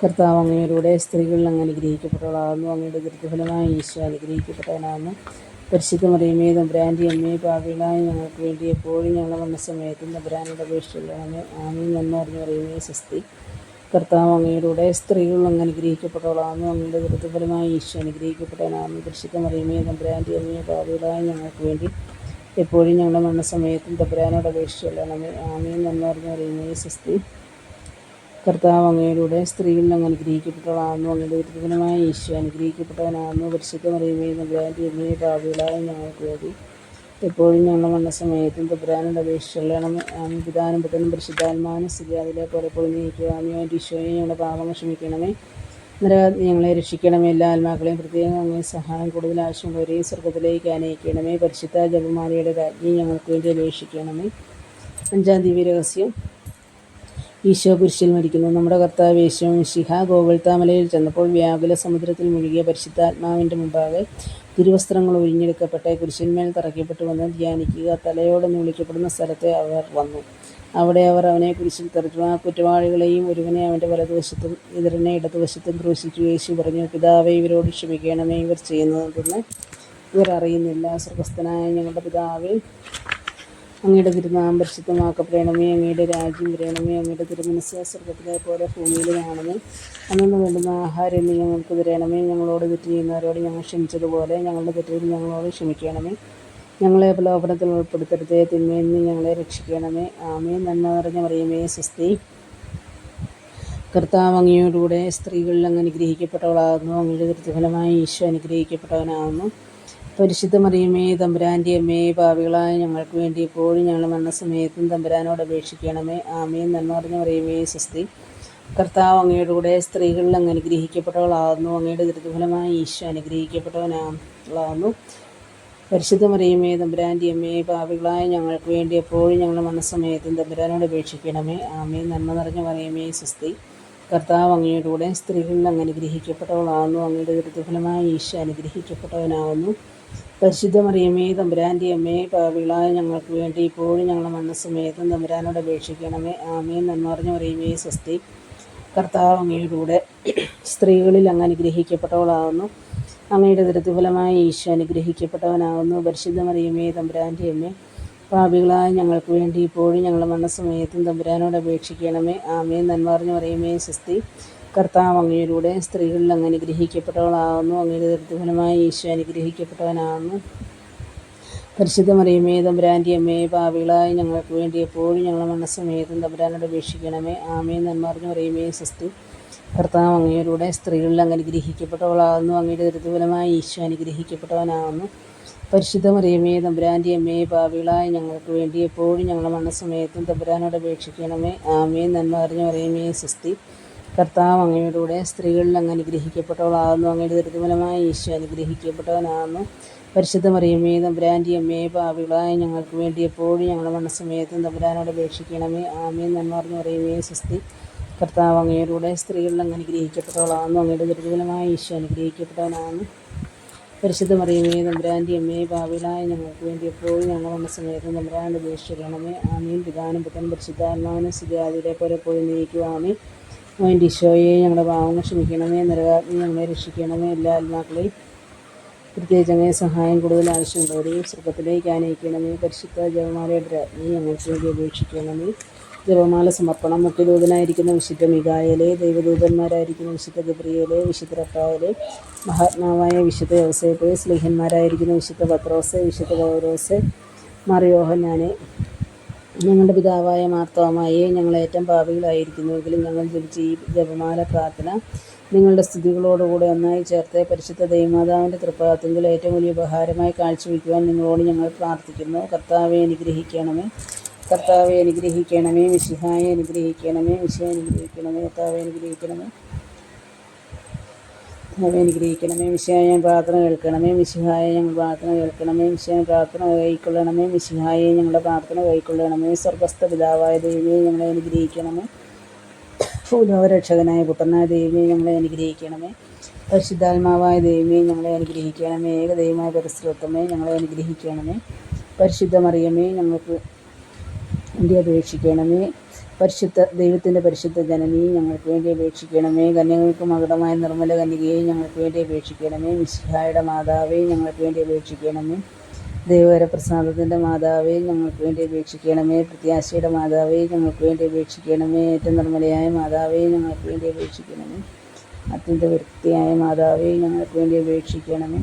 കർത്താവ് അങ്ങയിലൂടെ സ്ത്രീകളിൽ അങ്ങ് അനുഗ്രഹിക്കപ്പെട്ടവളാകുന്നു അങ്ങയുടെ ദൃഢഫലമായ ഈശോ അനുഗ്രഹിക്കപ്പെട്ടവനാകുന്നു പരിശുദ്ധ മറിയമേ തമ്പുരാന്റെ അമ്മയെ പാപികളായ ഞങ്ങൾക്ക് വേണ്ടി എപ്പോഴും ഞങ്ങൾ വന്ന സമയത്തും തമ്പുരാനോട് അപേക്ഷിച്ചുള്ളണമേ ആമീൻ എന്ന് പറഞ്ഞു പറയുമേ സ്വസ്തി. കർത്താവ് അങ്ങയിലൂടെ സ്ത്രീകൾ അങ്ങ് അനുഗ്രഹിക്കപ്പെട്ടവളാണ് അങ്ങയുടെ ദൃഢഫലമായ ഈശോ അനുഗ്രഹിക്കപ്പെട്ടവനാകുന്നു പരിശുദ്ധ മറിയമേ തമ്പുരാന്റെ അമ്മയെ പാപികളായ ഞങ്ങൾക്ക് വേണ്ടി എപ്പോഴും ഞങ്ങളുടെ മരണസമയത്തും തമ്പുരാനോട് അപേക്ഷിച്ചുള്ളണമേ ആമീൻ എന്ന് പറഞ്ഞു പറയുമേ സ്വസ്തി. കർത്താവ് അങ്ങയിലൂടെ സ്ത്രീകളിൽ അങ്ങ് അനുഗ്രഹിക്കപ്പെട്ടവളാകുന്നു അങ്ങയുടെ വ്യക്തിപരമായ യേശു അനുഗ്രഹിക്കപ്പെട്ടവനാകുന്നു പരിശുദ്ധ മറിയമേ നമ്പുരാന്റെ അമ്മയെ പാപികളായ ഞങ്ങൾക്ക് വേണ്ടി എപ്പോഴും ഞങ്ങളുടെ മരണസമയത്തും തമ്പുരാനോട് അപേക്ഷിച്ചുള്ളണമേ ആമി പിതാനും പുത്രനും പരിശുദ്ധാത്മാനും സ്ഥിതിയാതിലെ പോലെ പോയി നീക്കുവാമി അവന്റെ ഈശോയെ ഞങ്ങളുടെ പാപങ്ങൾ ക്ഷമിക്കണമേ. നിരവധി ഞങ്ങളെ രക്ഷിക്കണമേ. എല്ലാ ആത്മാക്കളെയും പ്രത്യേകം അങ്ങനെ സഹായം കൂടുതൽ ആവശ്യമുള്ളവരെയും സ്വർഗത്തിലേക്ക് അനയിക്കണമേ പരിശുദ്ധ ജപമാലയുടെ രാജ്ഞി ഞങ്ങൾക്ക് വേണ്ടി അപേക്ഷിക്കണമേ അഞ്ചാം ദിവ്യ രഹസ്യം. ഈശോ കുരിശിൽ മരിക്കുന്നു. നമ്മുടെ കർത്താവ് യേശോ ശിഹ ഗോകുൽത്താമലയിൽ ചെന്നപ്പോൾ വ്യാകുല സമുദ്രത്തിൽ മുഴുകിയ പരിശുദ്ധാത്മാവിന്റെ മുമ്പാകെ തിരുവസ്ത്രങ്ങൾ ഒഴിഞ്ഞെടുക്കപ്പെട്ട് കുരിശിന്മേൽ തറയ്ക്കപ്പെട്ടുവെന്ന് ധ്യാനിക്കുക. തലയോടെന്ന് വിളിക്കപ്പെടുന്ന സ്ഥലത്തെ അവർ വന്നു. അവിടെ അവർ അവനെ കുരിശിൽ തെറിച്ചു. ആ കുറ്റവാളികളെയും ഒരുവനെ അവന്റെ വലതുവശത്തും ഇതരനെ ഇടതുവശത്തും ക്രൂശിച്ചു. യേശു പറഞ്ഞു പിതാവെ ഇവരോട് ക്ഷമിക്കണമേ. ഇവർ ചെയ്യുന്നതെന്ന് ഇവർ അറിയുന്നില്ല. സ്വർഗസ്ഥനായ ഞങ്ങളുടെ പിതാവേ അങ്ങയുടെ തിരുനാമം പരിശുദ്ധമാക്കപ്പെടണമേ അങ്ങയുടെ രാജ്യം വരണമേ അങ്ങയുടെ തിരുമനസ് സ്വർഗത്തിലെ പോലെ ഭൂമിയിലുമാണമേ അന്നു വേണ്ടുന്ന ആഹാരം നീ ഞങ്ങൾക്ക് ഞങ്ങളോട് തെറ്റ് ചെയ്യുന്നവരോട് ഞങ്ങൾ ക്ഷമിച്ചതുപോലെ ഞങ്ങളുടെ തെറ്റുകൾ ഞങ്ങളോട് ക്ഷമിക്കണമേ. ഞങ്ങളെ പ്രലോഭനത്തിൽ ഉൾപ്പെടുത്തരുതേ തിന്മയിൽ നിന്ന് ഞങ്ങളെ രക്ഷിക്കണമേ. ആമേ നന്മ നിറഞ്ഞ പറയുമേ സ്വസ്തി കർത്താവ് അങ്ങയോടുകൂടെ സ്ത്രീകളിൽ അങ്ങ് അനുഗ്രഹിക്കപ്പെട്ടവളാകുന്നു. അങ്ങയുടെ ദൃത്യഫലമായി ഈശോ അനുഗ്രഹിക്കപ്പെട്ടവനാകുന്നു. പരിശുദ്ധ മറിയമേ തമ്പുരാന്റെ അമ്മേ ഭാവികളായ ഞങ്ങൾക്ക് വേണ്ടി എപ്പോഴും ഞങ്ങളുടെ മരണസമയത്തും തമ്പുരാനോട് അപേക്ഷിക്കണമേ. ആമേ നന്മ പറഞ്ഞ മറിയമേ സ്വസ്തി കർത്താവ് അങ്ങയുടെ കൂടെ സ്ത്രീകളിൽ അങ്ങ് അനുഗ്രഹിക്കപ്പെട്ടവളാകുന്നു. അങ്ങയുടെ ദൃതുഫലമായി ഈശോ അനുഗ്രഹിക്കപ്പെട്ടവനാകുന്നു. പരിശുദ്ധ മറിയമേ തമ്പുരാന്റെ അമ്മേ ഭാവികളായ ഞങ്ങൾക്ക് വേണ്ടി എപ്പോഴും ഞങ്ങളുടെ മരണസമയത്തും തമ്പുരാനോട് അപേക്ഷിക്കണമേ. ആമേ നന്മ നിറഞ്ഞ മറിയമേ സ്വസ്തി കർത്താവ് അങ്ങയുടെ കൂടെ സ്ത്രീകളിൽ അങ്ങ് അനുഗ്രഹിക്കപ്പെട്ടവളാകുന്നു. അങ്ങയുടെ ദുരിതഫലമായ ഈശോ അനുഗ്രഹിക്കപ്പെട്ടവനാകുന്നു. പരിശുദ്ധ മറിയമേ തമ്പുരാന്റെ അമ്മയെ പാവികളായ ഞങ്ങൾക്ക് വേണ്ടി ഇപ്പോഴും ഞങ്ങളുടെ മനസ്സുമേതും തമ്പുരാനോട് അപേക്ഷിക്കണമേ. ആമേ നന്മറിഞ്ഞ മറിയമേ സ്വസ്തി. കർത്താവ് അങ്ങയുടെ സ്ത്രീകളിൽ അങ്ങ് അനുഗ്രഹിക്കപ്പെട്ടവളാകുന്നു അങ്ങയുടെ ദൃത്തിഫലമായ ഈശോ അനുഗ്രഹിക്കപ്പെട്ടവനാകുന്നു പരിശുദ്ധ മറിയമേ തമ്പുരാന്റെ അമ്മേ പാപികളായ ഞങ്ങൾക്ക് വേണ്ടി ഇപ്പോഴും ഞങ്ങളുടെ മരണസമയത്തും തമ്പുരാനോട് അപേക്ഷിക്കണമേ. ആമേ നന്മറിഞ്ഞ മറിയമേ സ്വസ്തി. കർത്താവ് അങ്ങയിലൂടെ സ്ത്രീകളിൽ അങ്ങ് അനുഗ്രഹിക്കപ്പെട്ടവളാകുന്നു അങ്ങയുടെ ദൃഢഫലമായ ഈശോ അനുഗ്രഹിക്കപ്പെട്ടവനാകുന്നു പരിശുദ്ധ മറിയമേ തമ്പുരാന്റെ അമ്മയെ പാവികളായി ഞങ്ങൾക്ക് വേണ്ടി എപ്പോഴും ഞങ്ങളുടെ മനസ്സമേതും തമ്പുരാനോട് അപേക്ഷിക്കണമേ. ആമേ നന്മറിഞ്ഞ മറിയമേ സ്വസ്തി കർത്താവ് അങ്ങയിലൂടെ സ്ത്രീകളിൽ അങ്ങ് അനുഗ്രഹിക്കപ്പെട്ടവളാകുന്നു അങ്ങയുടെ ദൃഢഫലമായ ഈശോ അനുഗ്രഹിക്കപ്പെട്ടവനാകുന്നു പരിശുദ്ധ മറിയമേ തമ്പുരാന്റെ അമ്മയെ ഞങ്ങൾക്ക് വേണ്ടി എപ്പോഴും ഞങ്ങളുടെ മനസ്സമേതും തമ്പുരാനോട് അപേക്ഷിക്കണമേ. ആമേ നന്മ അറിഞ്ഞ മറിയമേ സ്വസ്തി കർത്താവ് അങ്ങയുടെ സ്ത്രീകളിൽ അങ്ങ് അനുഗ്രഹിക്കപ്പെട്ടവളാകുന്നു. അങ്ങയുടെ ദുരിതഫലമായ ഈശോ അനുഗ്രഹിക്കപ്പെട്ടവനാകുന്നു. പരിശുദ്ധ മറിയമ്മേ തമ്പുരാന്റെ അമ്മയെ പാവികളായി ഞങ്ങൾക്ക് വേണ്ടി എപ്പോഴും ഞങ്ങളുടെ മനസ്സമയത്തും തമ്പുരാനോട് അപേക്ഷിക്കണമേ. ആമേ നന്മറിഞ്ഞ് പറയുമേ സ്വസ്തി. കർത്താവ് അങ്ങയുടെ സ്ത്രീകളിൽ അങ്ങ് അനുഗ്രഹിക്കപ്പെട്ടവളാകുന്നു. അങ്ങയുടെ ദുരിതഫലമായ ഈശോ അനുഗ്രഹിക്കപ്പെട്ടവനാകുന്നു. പരിശുദ്ധ മറിയമേ തമ്പുരാന്റെ അമ്മയെ പാവികളായി ഞങ്ങൾക്ക് വേണ്ടി എപ്പോഴും ഞങ്ങളുടെ മനസ്സമയത്തും തമ്പുരാനോട് അപേക്ഷിക്കണമേ. ആമീൻ. പിതാനും പുത്രൻ പരിശുദ്ധാത്മാവിനും സ്ഥിതി സ്ഥിതിയാതിരെ പോലെ പോയി നീക്കുവാമേ അവന്റെ ഈശോയെ ഞങ്ങളുടെ പാവങ്ങൾ ക്ഷമിക്കണമേ നരകാഗ്നി ഞങ്ങളെ രക്ഷിക്കണമേ എല്ലാ ആത്മാക്കളെയും പ്രത്യേകിച്ച് അങ്ങനെ സഹായം കൂടുതൽ ആവശ്യമുള്ളവരെയും സ്വർഗത്തിലേക്ക് ആനയിക്കണമേ പരിശുദ്ധ ജപമാലയുടെ രാജ്ഞി ഞങ്ങൾക്ക് വേണ്ടി അപേക്ഷിക്കണമേ ജപമാല സമർപ്പണം മുഖ്യദൂതനായിരിക്കുന്ന വിശുദ്ധ മികായലെ ദൈവദൂതന്മാരായിരിക്കുന്ന വിശുദ്ധ ഗബ്രിയലെ വിശുദ്ധ റഫായലെ മഹാത്മാവായ വിശുദ്ധ യോസേപ്പ് സ്ലേഹന്മാരായിരിക്കുന്ന വിശുദ്ധ പത്രോസ് വിശുദ്ധ പൗരോസ് മറിയോഹനാനെ ഞങ്ങളുടെ പിതാവായ മാർത്തോമായെ ഞങ്ങൾ ഏറ്റവും പാപികളായിരിക്കുന്നുവെങ്കിലും ഞങ്ങൾ ജപിച്ച ഈ ജപമാല പ്രാർത്ഥന നിങ്ങളുടെ സ്ഥിതികളോടുകൂടെ ഒന്നായി ചേർത്ത് പരിശുദ്ധ ദൈവമാതാവിന്റെ തൃപ്പാദത്തിൽ ഏറ്റവും വലിയ ഉപഹാരമായി കാഴ്ചവെക്കുവാൻ നിങ്ങളോട് ഞങ്ങൾ പ്രാർത്ഥിക്കുന്നു. കർത്താവെ അനുഗ്രഹിക്കണമേ. കർത്താവെ അനുഗ്രഹിക്കണമേ. വിശിഹായെ അനുഗ്രഹിക്കണമേ. വിശയെ അനുഗ്രഹിക്കണമേ. കർത്താവെ അനുഗ്രഹിക്കണമേ. അനുഗ്രഹിക്കണമേ മിശിഹായ ഞാൻ പ്രാർത്ഥന കേൾക്കണമേ മിശിഹായ ഞങ്ങൾ പ്രാർത്ഥന കേൾക്കണമേ മിശിഹായ പ്രാർത്ഥന കൈക്കൊള്ളണമേ മിശിഹായെ ഞങ്ങളുടെ പ്രാർത്ഥന കൈക്കൊള്ളണമേ സ്വർഗസ്ഥ പിതാവായ ദൈവമേ ഞങ്ങളെ അനുഗ്രഹിക്കണമേ. ഭൂലോകരക്ഷകനായ പുത്രനായ ദൈവമേ ഞങ്ങളെ അനുഗ്രഹിക്കണമേ. പരിശുദ്ധാത്മാവായ ദൈവമേ ഞങ്ങളെ അനുഗ്രഹിക്കണമേ. ഏകദൈവമായ പരിസ്ഥിതത്വമേ ഞങ്ങളെ അനുഗ്രഹിക്കണമേ. പരിശുദ്ധമറിയമേ ഞങ്ങൾക്ക് വേണ്ടി അപേക്ഷിക്കണമേ. പരിശുദ്ധ ദൈവത്തിന്റെ പരിശുദ്ധ ജനനിയെ ഞങ്ങൾക്ക് വേണ്ടി അപേക്ഷിക്കണമേ. കന്യകൾക്ക് മകുടമായ നിർമ്മല കന്യകയെ ഞങ്ങൾക്ക് വേണ്ടി അപേക്ഷിക്കണമേ. മിശിഹായുടെ മാതാവേ ഞങ്ങൾക്ക് വേണ്ടി അപേക്ഷിക്കണമേ. ദൈവകര പ്രസാദത്തിന്റെ മാതാവേ ഞങ്ങൾക്ക് വേണ്ടി അപേക്ഷിക്കണമേ. പ്രത്യാശയുടെ മാതാവേ ഞങ്ങൾക്ക് വേണ്ടി അപേക്ഷിക്കണമേ. ഏറ്റവും നിർമ്മലയായ മാതാവേ ഞങ്ങൾക്ക് വേണ്ടി അപേക്ഷിക്കണമേ. അത്യന്ത വൃത്തിയായ മാതാവേ ഞങ്ങൾക്ക് വേണ്ടി അപേക്ഷിക്കണമേ.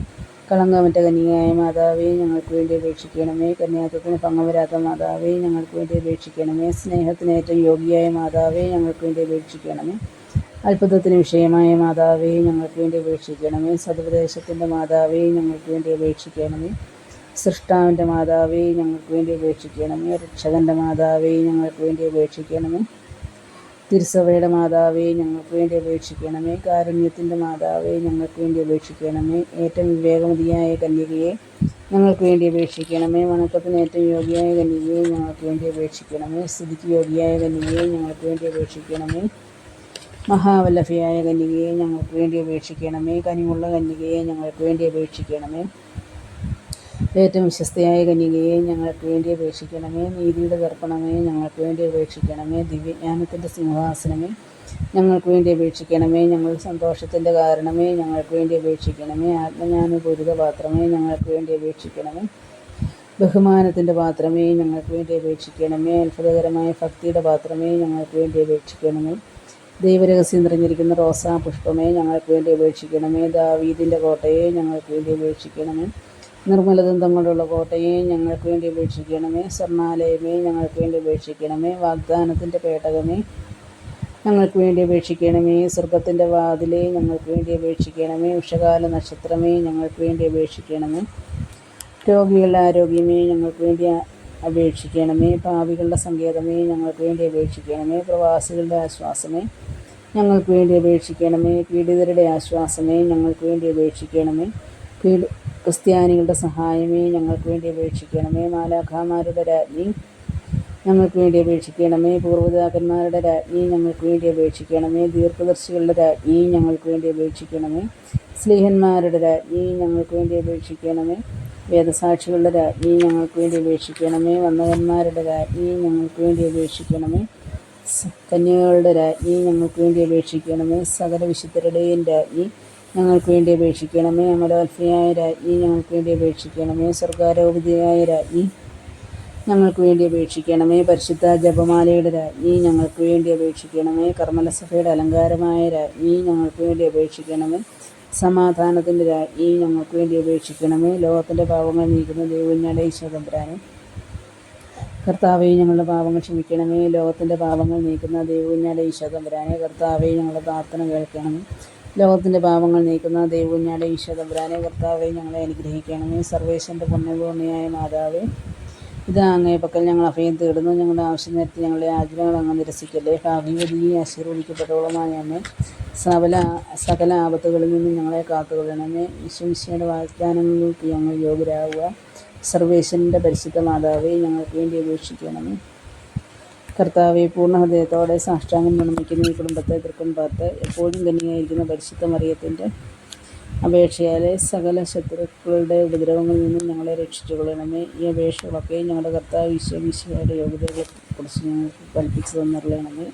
കളങ്കമറ്റ കന്യകയായ മാതാവേ ഞങ്ങൾക്ക് വേണ്ടി അപേക്ഷിക്കണമേ. കന്യാത്വത്തിന് ഭംഗം വരാത്ത മാതാവേ ഞങ്ങൾക്ക് വേണ്ടി അപേക്ഷിക്കണമേ. സ്നേഹത്തിന് ഏറ്റവും യോഗിയായ മാതാവേ ഞങ്ങൾക്ക് വേണ്ടി അപേക്ഷിക്കണമേ. അത്ഭുതത്തിന് വിഷയമായ മാതാവേ ഞങ്ങൾക്ക് വേണ്ടി അപേക്ഷിക്കണമേ. സതുപദേശത്തിന്റെ മാതാവേ ഞങ്ങൾക്ക് വേണ്ടി അപേക്ഷിക്കണമേ. സൃഷ്ടാവിന്റെ മാതാവേ ഞങ്ങൾക്ക് വേണ്ടി അപേക്ഷിക്കണമേ. രക്ഷകന്റെ മാതാവേ ഞങ്ങൾക്ക് വേണ്ടി അപേക്ഷിക്കണമേ. തിരുസഭയുടെ മാതാവേ ഞങ്ങൾക്ക് വേണ്ടി അപേക്ഷിക്കണമേ. കാരുണ്യത്തിന്റെ മാതാവേ ഞങ്ങൾക്ക് വേണ്ടി അപേക്ഷിക്കണമേ. ഏറ്റവും വിവേകമതിയായ കന്യകയെ ഞങ്ങൾക്ക് വേണ്ടി അപേക്ഷിക്കണമേ. വണക്കത്തിന് ഏറ്റവും യോഗ്യയായ കന്യകയെ ഞങ്ങൾക്ക് വേണ്ടി അപേക്ഷിക്കണമേ. സ്ഥിതിക്ക് യോഗ്യയായ കന്യകയെ ഞങ്ങൾക്ക് വേണ്ടി അപേക്ഷിക്കണമേ. മഹാവല്ലഭയായ കന്യകയെ ഞങ്ങൾക്ക് വേണ്ടി അപേക്ഷിക്കണമേ. കനിമുള്ള കന്യകയെ ഞങ്ങൾക്ക് വേണ്ടി അപേക്ഷിക്കണമേ. ഏറ്റവും വിശ്വസ്തയായ കന്യകയെ ഞങ്ങൾക്ക് വേണ്ടി അപേക്ഷിക്കണമേ. നീതിയുടെ ദർപ്പണമേ ഞങ്ങൾക്ക് വേണ്ടി അപേക്ഷിക്കണമേ. ദിവ്യജ്ഞാനത്തിന്റെ സിംഹാസനമേ ഞങ്ങൾക്ക് വേണ്ടി അപേക്ഷിക്കണമേ. ഞങ്ങൾ സന്തോഷത്തിന്റെ കാരണമേ ഞങ്ങൾക്ക് വേണ്ടി അപേക്ഷിക്കണമേ. ആത്മജ്ഞാനപൂരിത പാത്രമേ ഞങ്ങൾക്ക് വേണ്ടി അപേക്ഷിക്കണമേ. ബഹുമാനത്തിന്റെ പാത്രമേ ഞങ്ങൾക്ക് വേണ്ടി അപേക്ഷിക്കണമേ. അത്ഭുതകരമായ ഭക്തിയുടെ പാത്രമേ ഞങ്ങൾക്ക് വേണ്ടി അപേക്ഷിക്കണമേ. ദൈവരഹസ്യം നിറഞ്ഞിരിക്കുന്ന റോസാ പുഷ്പമേ ഞങ്ങൾക്ക് വേണ്ടി അപേക്ഷിക്കണമേ. ദാവീദിന്റെ കോട്ടയെ ഞങ്ങൾക്ക് വേണ്ടി അപേക്ഷിക്കണമേ. നിർമ്മലദന്തം കൊണ്ടുള്ള കോട്ടയെ ഞങ്ങൾക്ക് വേണ്ടി ഉപേക്ഷിക്കണമേ. സ്വർണാലയമേ ഞങ്ങൾക്ക് വേണ്ടി ഉപേക്ഷിക്കണമേ. വാഗ്ദാനത്തിന്റെ പേടകമേ ഞങ്ങൾക്ക് വേണ്ടി അപേക്ഷിക്കണമേ സ്വർഗത്തിന്റെ വാതിലെ ഞങ്ങൾക്ക് വേണ്ടി അപേക്ഷിക്കണമേ ഉഷകാല നക്ഷത്രമേ ഞങ്ങൾക്ക് വേണ്ടി അപേക്ഷിക്കണമേ രോഗികളുടെ ആരോഗ്യമേ ഞങ്ങൾക്ക് വേണ്ടി അപേക്ഷിക്കണമേ. പാവികളുടെ സങ്കേതമേ ഞങ്ങൾക്ക് വേണ്ടി അപേക്ഷിക്കണമേ. പ്രവാസികളുടെ ആശ്വാസമേ ഞങ്ങൾക്ക് വേണ്ടി അപേക്ഷിക്കണമേ. പീഡിതരുടെ ആശ്വാസമേ ഞങ്ങൾക്ക് വേണ്ടി അപേക്ഷിക്കണമേ. പീഡി ക്രിസ്ത്യാനികളുടെ സഹായമേ ഞങ്ങൾക്ക് വേണ്ടി അപേക്ഷിക്കണമേ. മാലാഖാമാരുടെ രാജ്ഞി ഞങ്ങൾക്ക് വേണ്ടി അപേക്ഷിക്കണമേ. പൂർവപിതാക്കന്മാരുടെ രാജ്ഞി ഞങ്ങൾക്ക് വേണ്ടി അപേക്ഷിക്കണമേ. ദീർഘദർശികളുടെ രാജ്ഞി ഞങ്ങൾക്ക് വേണ്ടി അപേക്ഷിക്കണമേ. സ്നേഹന്മാരുടെ രാജ്ഞി ഞങ്ങൾക്ക് വേണ്ടി അപേക്ഷിക്കണമേ. വേദസാക്ഷികളുടെ രാജ്ഞി ഞങ്ങൾക്ക് വേണ്ടി അപേക്ഷിക്കണമേ. വന്നവന്മാരുടെ രാജ്ഞി ഞങ്ങൾക്ക് വേണ്ടി അപേക്ഷിക്കണമേ. കന്യകളുടെ രാജ്ഞി ഞങ്ങൾക്ക് വേണ്ടി അപേക്ഷിക്കണമേ. സകല വിശുദ്ധരുടെയും രാജ്ഞി ഞങ്ങൾക്ക് വേണ്ടി അപേക്ഷിക്കണമേ. അമലോത്ഭയായ രാജ്ഞി ഞങ്ങൾക്ക് വേണ്ടി അപേക്ഷിക്കണമേ. സ്വർഗാരോപിതയായ രാജ്ഞി ഞങ്ങൾക്ക് വേണ്ടി അപേക്ഷിക്കണമേ. പരിശുദ്ധ ജപമാലയുടെ രാജ്ഞി ഞങ്ങൾക്ക് വേണ്ടി അപേക്ഷിക്കണമേ. കർമ്മലസഭയുടെ അലങ്കാരമായ രാജ്ഞി ഞങ്ങൾക്ക് വേണ്ടി അപേക്ഷിക്കണമേ. സമാധാനത്തിന്റെ രാജ്ഞി ഞങ്ങൾക്ക് വേണ്ടി അപേക്ഷിക്കണമേ. ലോകത്തിന്റെ പാവങ്ങൾ നീക്കുന്ന ദൈവജ്ഞാന ഈശ്വരമ്പരാനും കർത്താവെ ഞങ്ങളുടെ പാവങ്ങൾ ക്ഷമിക്കണമേ. ലോകത്തിന്റെ പാവങ്ങൾ നീക്കുന്ന ദൈവജ്ഞാന ഈശ്വരമ്പരാനെ കർത്താവെ ഞങ്ങളുടെ പ്രാർത്ഥന കേൾക്കണമേ. ലോകത്തിന്റെ പാപങ്ങൾ നീക്കുന്ന ദൈവകുഞ്ഞാടെ ഈശ്വരമ്പരാനെ കർത്താവെ ഞങ്ങളെ അനുഗ്രഹിക്കണമേ. സർവേശ്വരന്റെ പുണ്യപൂർണയായ മാതാവേ ഇത് അങ്ങേ പക്കൽ ഞങ്ങൾ അഭയം തേടുന്നു. ഞങ്ങളുടെ ആവശ്യം നേരത്തെ ഞങ്ങളുടെ ആഗ്രഹങ്ങൾ അങ്ങ് നിരസിക്കല്ലേ ഭാഗ്യവതിയെ ആശീർവദിക്കപ്പെട്ടോളമായ അമ്മേ സകല സകല ആപത്തുകളിൽ നിന്നും ഞങ്ങളെ കാത്തുകൊള്ളണമേ. വിശ്വമിശയുടെ വാഗ്ദാനങ്ങൾക്ക് ഞങ്ങൾ യോഗ്യരാകുക സർവേശ്വരന്റെ പരിശുദ്ധ മാതാവെ ഞങ്ങൾക്ക് വേണ്ടി അപേക്ഷിക്കണമേ. കർത്താവെ പൂർണ ഹൃദയത്തോടെ സാഷ്ടാംഗം നിർമ്മിക്കുന്ന ഈ കുടുംബത്തെ തൃക്കൺ പാർത്ത് എപ്പോഴും തന്നെയായിരിക്കുന്ന പരിശുദ്ധ മറിയത്തിന്റെ അപേക്ഷയാലെ സകല ശത്രുക്കളുടെ ഉപദ്രവങ്ങളിൽ നിന്നും ഞങ്ങളെ രക്ഷിച്ചു കൊള്ളണമേ ഈ അപേക്ഷകളൊക്കെ ഞങ്ങളുടെ കർത്താവ് ഈശോ ഈശോയുടെ യോഗ്യതകളെ കുറിച്ച് ഞങ്ങൾക്ക് കൽപ്പിച്ചു തന്നറിയണമേ